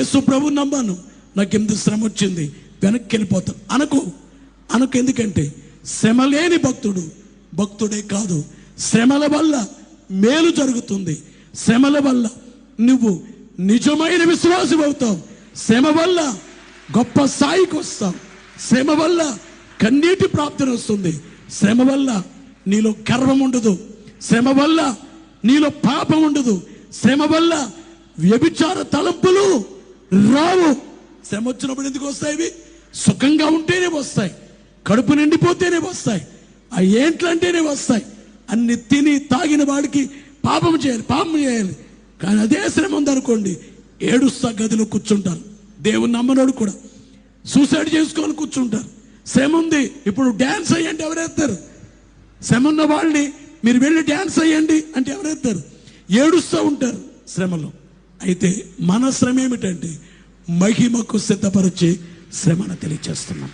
యేసు ప్రభు నమ్మాను. నాకు ఎందుకు శ్రమ వచ్చింది? వెనక్కి వెళ్ళిపోతాను అనకు. అనకు ఎందుకంటే శ్రమ లేని భక్తుడు భక్తుడే కాదు. శ్రమల వల్ల మేలు జరుగుతుంది. శ్రమల వల్ల నువ్వు నిజమైన విశ్వాసం అవుతావు. శ్రమ వల్ల గొప్ప స్థాయికి వస్తావు. శ్రమ వల్ల కన్నీటి ప్రాప్తి వస్తుంది. శ్రమ వల్ల నీలో గర్వం ఉండదు. శ్రమ వల్ల నీలో పాపం ఉండదు. శ్రమ వల్ల వ్యభిచార తలంపులు రావు. శ్రమ వచ్చినప్పుడు ఎందుకు వస్తాయి ఇవి? సుఖంగా ఉంటేనే వస్తాయి. కడుపు నిండిపోతేనే వస్తాయి. ఆ ఏంట్లంటేనే వస్తాయి. అన్ని తిని తాగిన వాడికి పాపం చేయాలి పాపం చేయాలి. కానీ అదే శ్రమ ఉందనుకోండి ఏడుస్తా గదిలో కూర్చుంటారు. దేవుని నమ్మనోడు కూడా. సూసైడ్ చేసుకొని కూర్చుంటారు. శ్రమ ఉంది. ఇప్పుడు డ్యాన్స్ అయ్యండి ఎవరేస్తారు శ్రమ ఉన్న వాళ్ళని మీరు వెళ్ళి డ్యాన్స్ అయ్యండి అంటే ఎవరెత్తారు? ఏడుస్తూ ఉంటారు శ్రమలో. అయితే మన శ్రమ ఏమిటంటే మహిమకు సిద్ధపరిచే శ్రమను తెలియచేస్తున్నాం.